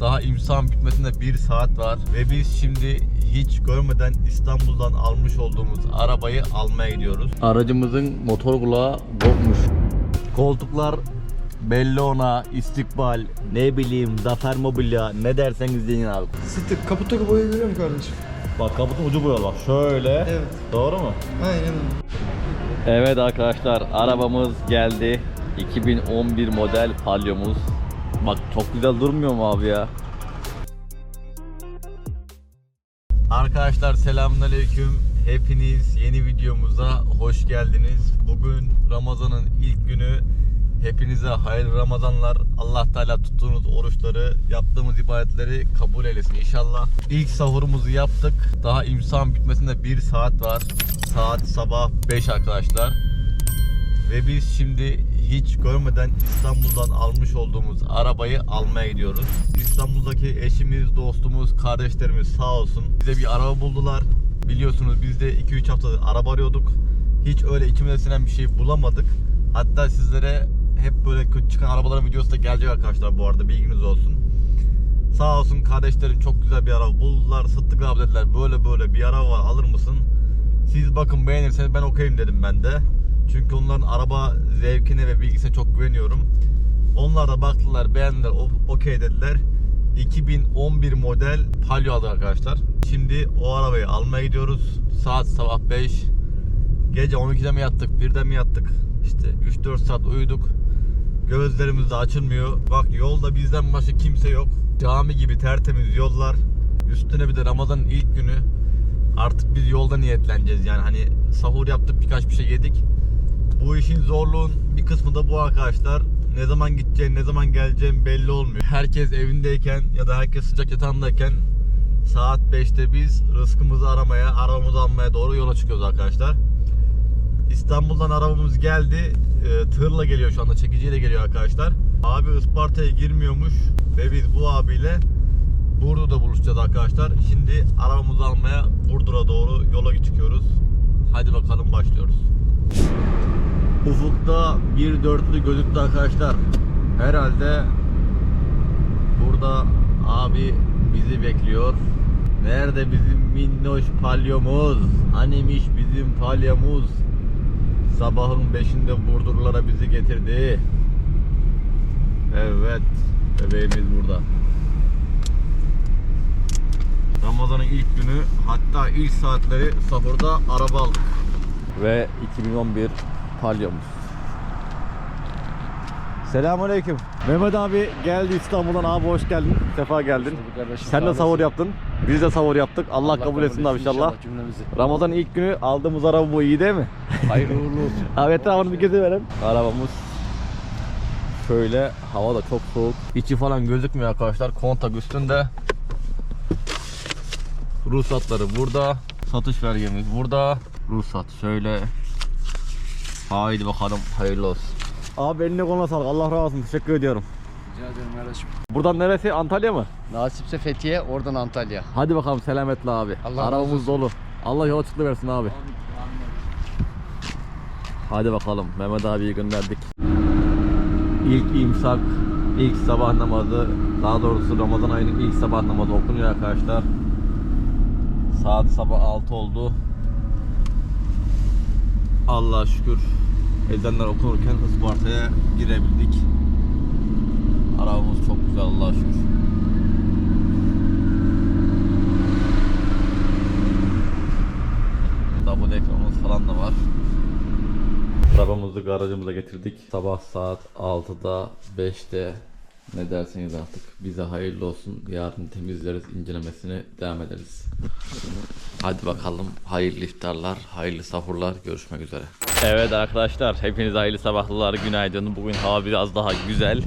Daha imsan bitmesine bir saat var. Ve biz şimdi hiç görmeden İstanbul'dan almış olduğumuz arabayı almaya gidiyoruz. Aracımızın motor kulağı kopmuş. Koltuklar Bellona, İstikbal, ne bileyim Zafer Mobilya ne derseniz deyin abi. Sıtık. Kaputtaki boyayı görüyor musun kardeşim? Bak kaputun ucu boyalı bak şöyle. Evet. Doğru mu? Aynen öyle. Evet arkadaşlar arabamız geldi. 2011 model Palio'muz. Bak çok güzel durmuyor mu abi ya? Arkadaşlar selamünaleyküm. Hepiniz yeni videomuza hoş geldiniz. Bugün Ramazan'ın ilk günü. Hepinize hayırlı Ramazanlar. Allah Teala tuttuğunuz oruçları, yaptığımız ibadetleri kabul eylesin inşallah. İlk sahurumuzu yaptık. Daha imsan bitmesine bir saat var. Saat sabah 5 arkadaşlar. Ve biz şimdi hiç görmeden İstanbul'dan almış olduğumuz arabayı almaya gidiyoruz. İstanbul'daki eşimiz, dostumuz, kardeşlerimiz sağ olsun bize bir araba buldular. Biliyorsunuz biz de 2-3 haftadır araba arıyorduk. Hiç öyle içimize sinen bir şey bulamadık. Hatta sizlere hep böyle kötü çıkan arabaların videosu da gelecek arkadaşlar bu arada bilginiz olsun. Sağ olsun kardeşlerim çok güzel bir araba buldular. Sıddık abi dediler böyle böyle bir araba var alır mısın? Siz bakın beğenirseniz ben okeyim dedim ben de. Çünkü onların araba zevkine ve bilgisine çok güveniyorum. Onlar da baktılar beğendiler okey dediler. 2011 model Palio aldık arkadaşlar. Şimdi o arabayı almaya gidiyoruz. Saat sabah 5. Gece 12'de mi yattık 1'de mi yattık? İşte 3-4 saat uyuduk. Gözlerimiz de açılmıyor. Bak yolda bizden başka kimse yok. Cami gibi tertemiz yollar. Üstüne bir de Ramazan'ın ilk günü. Artık biz yolda niyetleneceğiz yani hani sahur yaptık birkaç bir şey yedik. Bu işin zorluğun bir kısmı da bu arkadaşlar. Ne zaman gideceğim, ne zaman geleceğim belli olmuyor. Herkes evindeyken ya da herkes sıcak yatağındayken saat 5'te biz rızkımızı aramaya, arabamızı almaya doğru yola çıkıyoruz arkadaşlar. İstanbul'dan arabamız geldi. Ee, tırla geliyor şu anda. Çekiciyle geliyor arkadaşlar. Abi Isparta'ya girmiyormuş. Ve biz bu abiyle Burdur'da buluşacağız arkadaşlar. Şimdi arabamızı almaya Burdur'a doğru yola çıkıyoruz. Hadi bakalım başlıyoruz. Ufukta bir dörtlü gözüktü arkadaşlar. Herhalde burada abi bizi bekliyor. Nerede bizim minnoş palyomuz? Hanimiş bizim palyomuz? Sabahın beşinde Burdurlara bizi getirdi. Evet, bebeğimiz burada. Ramazan'ın ilk günü hatta ilk saatleri sahurda araba aldık. Ve 2011 palyomuz. Selamünaleyküm. Mehmet abi geldi İstanbul'dan abi hoş geldin. Sefa geldin. Sen de sahur yaptın. Biz de sahur yaptık. Allah, kabul etsin abi inşallah. Ramazan ilk günü aldığımız araba bu iyi değil mi? Hayırlı uğurlu olsun. Abi etrafını bir geziverelim. Arabamız şöyle hava da çok soğuk. İçi falan gözükmüyor arkadaşlar. Kontak üstünde. Ruhsatları burada. Satış vergimiz burada. Ruhsat şöyle. Haydi bakalım hayırlı olsun. Abi eline koluna sağlık. Allah razı olsun. Teşekkür ediyorum. Rica ederim kardeşim. Buradan neresi? Antalya mı? Nasipse Fethiye, oradan Antalya. Hadi bakalım selametle abi. Allah Arabamız dolu. Allah yol açıklığı versin abi. Hadi bakalım Mehmet abiyi gönderdik. İlk imsak, ilk sabah namazı, daha doğrusu Ramazan ayının ilk sabah namazı okunuyor arkadaşlar. Saat sabah 6 oldu. Allah'a şükür ezanlar okunurken Isparta'ya girebildik. Arabamız çok güzel Allah'a şükür. Double ekranımız falan da var. Arabamızı garajımıza getirdik. Sabah saat 6'da 5'te ne derseniz artık bize hayırlı olsun. Yarın temizleriz, incelemesine devam ederiz. Hadi bakalım hayırlı iftarlar, hayırlı sahurlar. Görüşmek üzere. Evet arkadaşlar hepinize hayırlı sabahlar, günaydın. Bugün hava biraz daha güzel.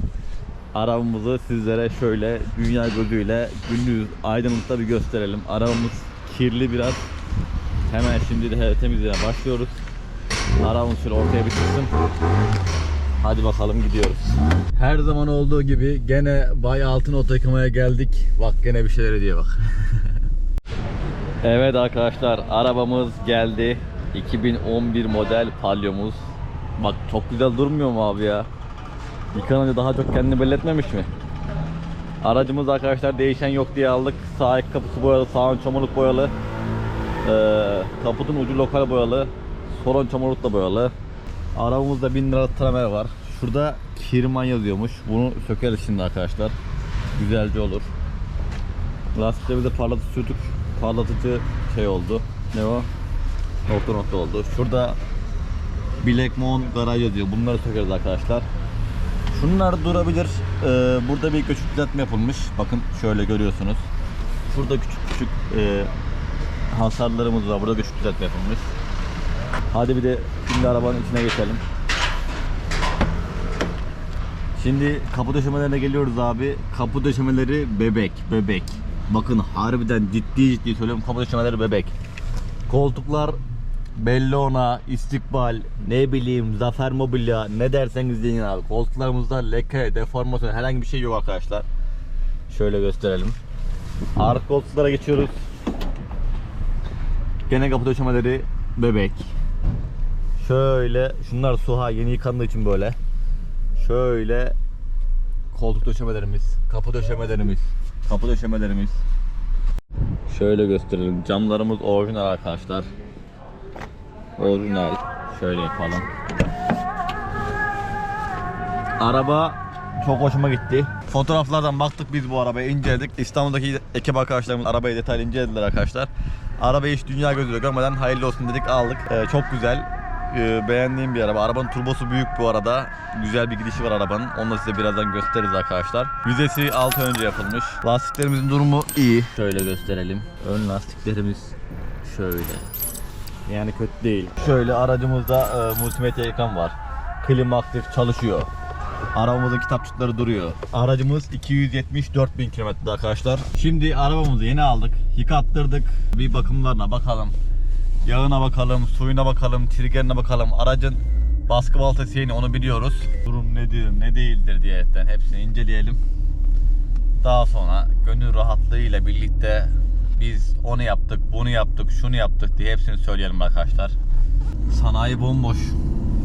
Arabamızı sizlere şöyle dünya gözüyle gündüz aydınlıkta bir gösterelim. Arabamız kirli biraz. Hemen şimdi de temizliğe başlıyoruz. Arabamız şöyle ortaya bir çıksın. Hadi bakalım gidiyoruz. Her zaman olduğu gibi gene Bay Altın Oto yıkamaya geldik. Bak gene bir şeyler diye bak. evet arkadaşlar arabamız geldi. 2011 model Palio'muz. Bak çok güzel durmuyor mu abi ya? Yıkanınca daha çok kendini belli etmemiş mi? Aracımız arkadaşlar değişen yok diye aldık. Sağ kapısı boyalı, sağ ön çamurluk boyalı. Ee, kaputun ucu lokal boyalı. Sol ön çamurlukla boyalı. Arabamızda 1000 lira tramer var. Şurada kirman yazıyormuş. Bunu sökeriz şimdi arkadaşlar. Güzelce olur. Lastiklerimize parlatıcı sürdük. Parlatıcı şey oldu. Ne o? Nokta nokta oldu. Şurada Black Moon garaj yazıyor. Bunları sökeriz arkadaşlar. Şunlar durabilir. Ee, burada bir küçük düzeltme yapılmış. Bakın şöyle görüyorsunuz. Şurada küçük küçük e, hasarlarımız var. Burada küçük düzeltme yapılmış. Hadi bir de şimdi arabanın içine geçelim. Şimdi kapı döşemelerine geliyoruz abi. Kapı döşemeleri bebek, bebek. Bakın harbiden ciddi ciddi söylüyorum kapı döşemeleri bebek. Koltuklar Bellona, İstikbal, ne bileyim Zafer Mobilya ne derseniz deyin abi. Koltuklarımızda leke, deformasyon herhangi bir şey yok arkadaşlar. Şöyle gösterelim. Arka koltuklara geçiyoruz. Gene kapı döşemeleri bebek. Şöyle şunlar suha yeni yıkandığı için böyle. Şöyle koltuk döşemelerimiz, kapı döşemelerimiz, kapı döşemelerimiz. Şöyle gösterelim. Camlarımız orijinal arkadaşlar. Orijinal. Şöyle yapalım. Araba çok hoşuma gitti. Fotoğraflardan baktık biz bu arabaya inceledik. İstanbul'daki ekip arkadaşlarımız arabayı detaylı incelediler arkadaşlar. Arabayı hiç dünya gözüyle görmeden hayırlı olsun dedik aldık. Ee, çok güzel. Ee, beğendiğim bir araba. Arabanın turbosu büyük bu arada. Güzel bir gidişi var arabanın. Onu da size birazdan gösteririz arkadaşlar. Vizesi 6 önce yapılmış. Lastiklerimizin durumu iyi. Şöyle gösterelim. Ön lastiklerimiz şöyle. Yani kötü değil. Şöyle aracımızda e, multimedya ekran var. Klima aktif çalışıyor. Arabamızın kitapçıkları duruyor. Aracımız 274 bin kilometre arkadaşlar. Şimdi arabamızı yeni aldık. Yıkattırdık. Bir bakımlarına bakalım. Yağına bakalım, suyuna bakalım, triggerine bakalım. Aracın baskı baltası yeni onu biliyoruz. Durum nedir, ne değildir diyerekten hepsini inceleyelim. Daha sonra gönül rahatlığıyla birlikte biz onu yaptık, bunu yaptık, şunu yaptık diye hepsini söyleyelim arkadaşlar. Sanayi bomboş.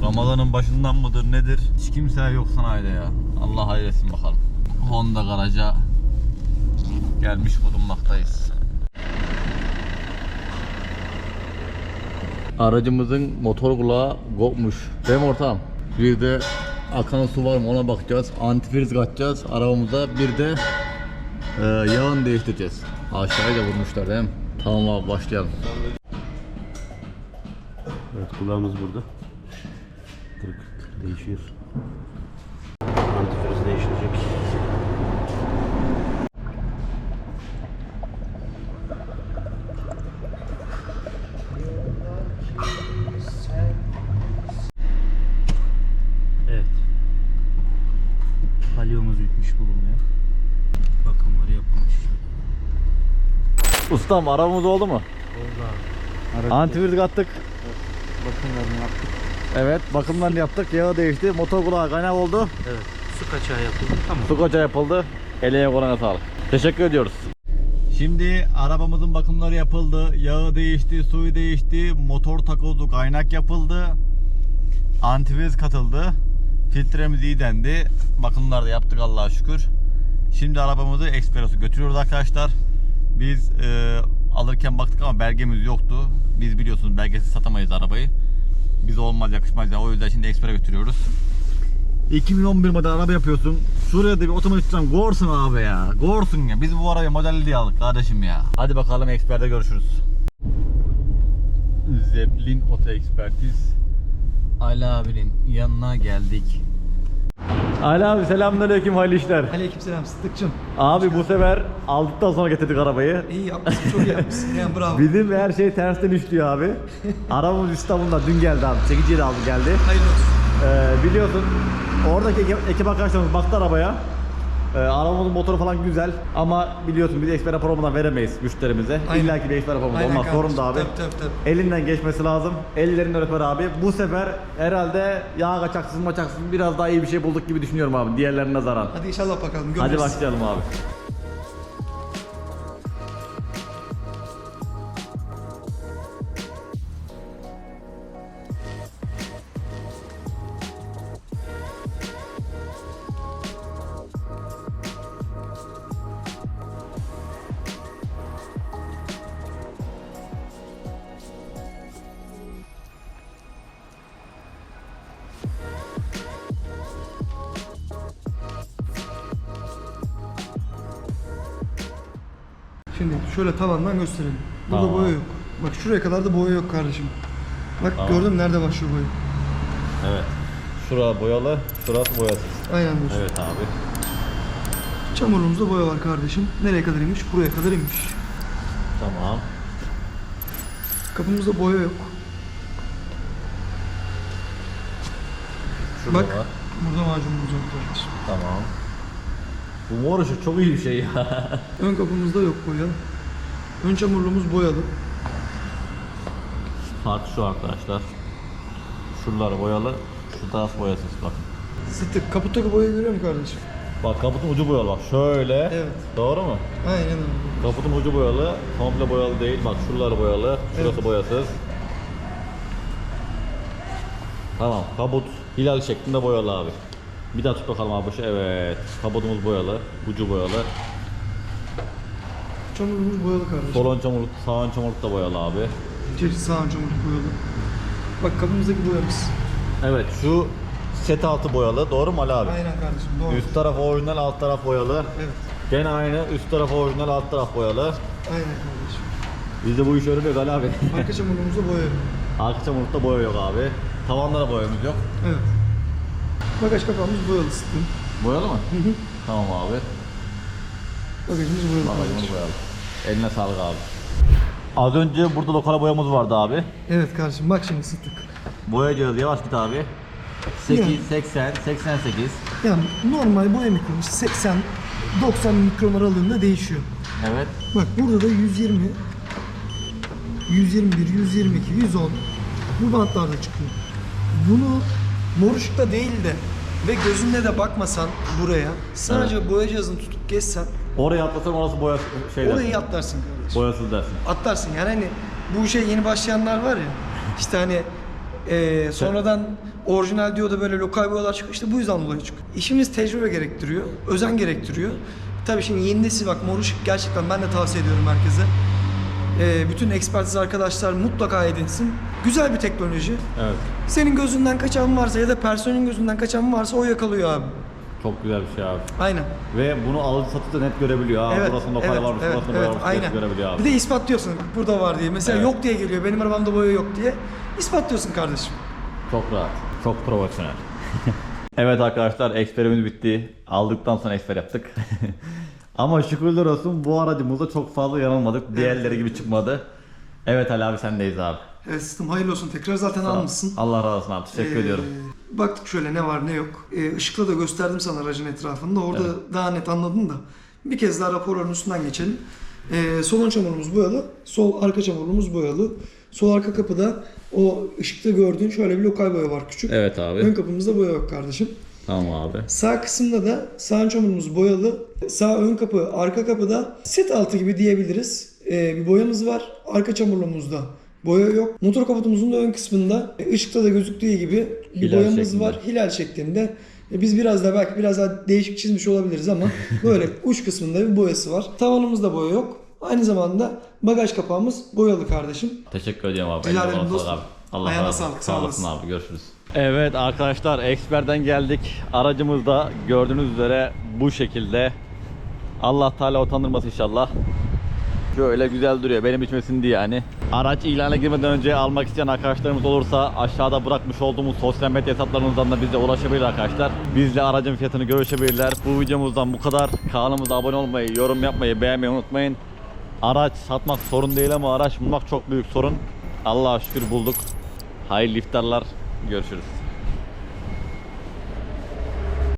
Ramazan'ın başından mıdır nedir? Hiç kimse yok sanayide ya. Allah hayretsin bakalım. Honda garaja gelmiş bulunmaktayız. Aracımızın motor kulağı kopmuş. Değil mi ortağım? Bir de akan su var mı ona bakacağız. Antifriz katacağız arabamıza. Bir de e, yağını değiştireceğiz. Aşağıya da vurmuşlar değil mi? Tamam abi başlayalım. Evet kulağımız burada. Kırık değişiyor. Antifriz değiştirecek. Evet. Palyomuz bitmiş bulunuyor. Bakımları yapılmış. Ustam arabamız oldu mu? Oldu abi. Antifriz kattık. Bakımlarını yaptık. Evet bakımlarını yaptık. Yağı değişti. Motor kulağı kaynak oldu. Evet. Su kaçağı yapıldı. Tamam. Su koca yapıldı. Eline kolana sağlık. Teşekkür ediyoruz. Şimdi arabamızın bakımları yapıldı. Yağı değişti, suyu değişti. Motor takozlu kaynak yapıldı. Antifriz katıldı. Filtremiz iyi dendi. Bakımlar da yaptık Allah'a şükür. Şimdi arabamızı Express'e götürüyoruz arkadaşlar. Biz e, alırken baktık ama belgemiz yoktu. Biz biliyorsunuz belgesiz satamayız arabayı. Biz olmaz yakışmaz ya. O yüzden şimdi Express'e götürüyoruz. 2011 model araba yapıyorsun. Şuraya da bir otomatik tutan gorsun abi ya. Gorsun ya. Biz bu arabayı modelli diye aldık kardeşim ya. Hadi bakalım eksperde görüşürüz. Zeppelin Oto Ekspertiz. Ali abinin yanına geldik. Ali abi selamünaleyküm hayırlı işler. Aleykümselam Sıddıkçım. Abi bu sefer aldıktan sonra getirdik arabayı. İyi yapmışsın, çok iyi yapmışsın. Yani bravo. Bizim her şey tersten işliyor abi. Arabamız İstanbul'da dün geldi abi. Çekiciyi de aldı geldi. Hayırlı olsun. Ee, biliyorsun oradaki ekip, ekip arkadaşlarımız baktı arabaya. Ee, arabamızın motoru falan güzel ama biliyorsun biz eksper rapor olmadan veremeyiz müşterimize. Aynen. İlla ki bir eksper Aynen olmaz sorun da abi. Tabii, tabii, tabii. Elinden geçmesi lazım. Ellerinden öper abi. Bu sefer herhalde yağ kaçaksız maçaksız biraz daha iyi bir şey bulduk gibi düşünüyorum abi. Diğerlerine nazaran. Hadi inşallah bakalım. Hadi görürüz. başlayalım abi. Şimdi şöyle tavandan gösterelim. Burada Tamam. boya yok. Bak şuraya kadar da boya yok kardeşim. Bak gördün mü nerede başlıyor boya? Evet. Şura boyalı, şurası boyasız. Aynen dostum. Evet abi. Çamurluğumuzda boya var kardeşim. Nereye kadar inmiş? Buraya kadar inmiş. Tamam. Kapımızda boya yok. Şurada Bak var. burada macunumuz yok kardeşim. Tamam. Bu mor ışık çok iyi bir şey ya. Ön kapımızda yok boya. Ön çamurluğumuz boyalı. Fark şu arkadaşlar. Şuralar boyalı, şu taraf boyasız bak. Sıtık. Kaputtaki boyayı görüyor musun kardeşim? Bak kaputun ucu boyalı bak şöyle. Evet. Doğru mu? Aynen öyle. Kaputun ucu boyalı, komple boyalı değil. Bak şuralar boyalı, şurası Evet. boyasız. Tamam, kaput hilal şeklinde boyalı abi. Bir daha tut bakalım abi şu. Evet, kaputumuz boyalı, ucu boyalı. Çamurluğumuz boyalı kardeşim. Sol ön çamurluk, sağ ön çamurluk da boyalı abi. İçerisi sağ ön çamurluk boyalı. Bak kapımızdaki boyamız. Evet, şu set altı boyalı. Doğru mu Ali abi? Aynen kardeşim doğru. Üst taraf orijinal, alt taraf boyalı. Evet. Gene aynı, üst taraf orijinal, alt taraf boyalı. Aynen kardeşim. Biz de bu işi öğreniyoruz Ali abi. Arka çamurluğumuzda boya yok. Arka çamurlukta boya yok abi. Tavanlara boyamız yok. Evet. Bagaj kapağımız boyalı sıktım. Boyalı mı? Tamam abi. Bagajımız boyalı Bagajımız boyalı. Eline sağlık abi. Az önce burada lokal boyamız vardı abi. Evet kardeşim bak şimdi sıktık. Boyayacağız yavaş git abi. 8, 80, 88. Yani normal boya mikronu 80 90 mikron aralığında değişiyor. Evet. Bak burada da 120 121, 122, 110 bu bantlarda çıkıyor. Bunu mor ışıkta değil de ve gözünle de bakmasan buraya sadece boya cihazını tutup geçsen Oraya atlasan orası boya şey dersin. orayı atlarsın kardeşim. Boyasız dersin. Atlarsın yani hani bu işe yeni başlayanlar var ya işte hani eee, sonradan orijinal diyor da böyle lokal boyalar çıkıyor işte bu yüzden dolayı çıkıyor. İşimiz tecrübe gerektiriyor, özen gerektiriyor. Tabii şimdi yeni nesil bak mor ışık gerçekten ben de tavsiye ediyorum herkese. Eee, bütün ekspertiz arkadaşlar mutlaka edinsin. Güzel bir teknoloji. Evet. Senin gözünden kaçan varsa ya da personelin gözünden kaçan varsa o yakalıyor abi. Çok güzel bir şey abi. Aynen. Ve bunu alıcı satıcı da net görebiliyor. Ha, Evet, burasında evet, varmış, evet, burasında evet, boya varmış aynen. görebiliyor abi. Bir de ispatlıyorsun burada var diye. Mesela Evet. yok diye geliyor. Benim arabamda boya yok diye. İspatlıyorsun kardeşim. Çok rahat. Çok profesyonel. evet arkadaşlar eksperimiz bitti. Aldıktan sonra eksper yaptık. Ama şükürler olsun bu aracımızda çok fazla yanılmadık. Diğerleri gibi çıkmadı. Evet Ali abi sendeyiz abi. Evet sistem hayırlı olsun. Tekrar zaten almışsın. Allah razı olsun abi. Teşekkür Ee, ediyorum. Baktık şöyle ne var ne yok. Ee, ışıkla da gösterdim sana aracın etrafında. Orada daha net anladın da. Bir kez daha raporların üstünden geçelim. Ee, sol ön çamurumuz boyalı. Sol arka çamurumuz boyalı. Sol arka kapıda o ışıkta gördüğün şöyle bir lokal boya var küçük. Evet Ön abi. kapımızda boya yok kardeşim. Tamam abi. Sağ kısımda da sağ ön çamurumuz boyalı. Sağ ön kapı, arka kapıda set altı gibi diyebiliriz. Ee, bir boyamız var. Arka çamurluğumuzda boya yok. Motor kaputumuzun da ön kısmında e, ışıkta da gözüktüğü gibi bir Hilal boyamız şeklinde. var. Hilal şeklinde. E, Biz biraz da belki biraz daha değişik çizmiş olabiliriz ama böyle uç kısmında bir boyası var. Tavanımızda boya yok. Aynı zamanda bagaj kapağımız boyalı kardeşim. Teşekkür ediyorum abi. Rica ederim dostum. Abi. Allah Ayağına razı olsun. sağlık, sağ olasın. abi. Görüşürüz. Evet arkadaşlar Eksper'den geldik. Aracımız da gördüğünüz üzere bu şekilde. Allah Teala utandırmasın inşallah. Şöyle güzel duruyor. Benim içmesin diye yani. Araç ilana girmeden önce almak isteyen arkadaşlarımız olursa aşağıda bırakmış olduğumuz sosyal medya hesaplarımızdan da bize ulaşabilir arkadaşlar. Bizle aracın fiyatını görüşebilirler. Bu videomuzdan bu kadar. Kanalımıza abone olmayı, yorum yapmayı, beğenmeyi unutmayın. Araç satmak sorun değil ama araç bulmak çok büyük sorun. Allah'a şükür bulduk. Hayırlı iftarlar. Görüşürüz.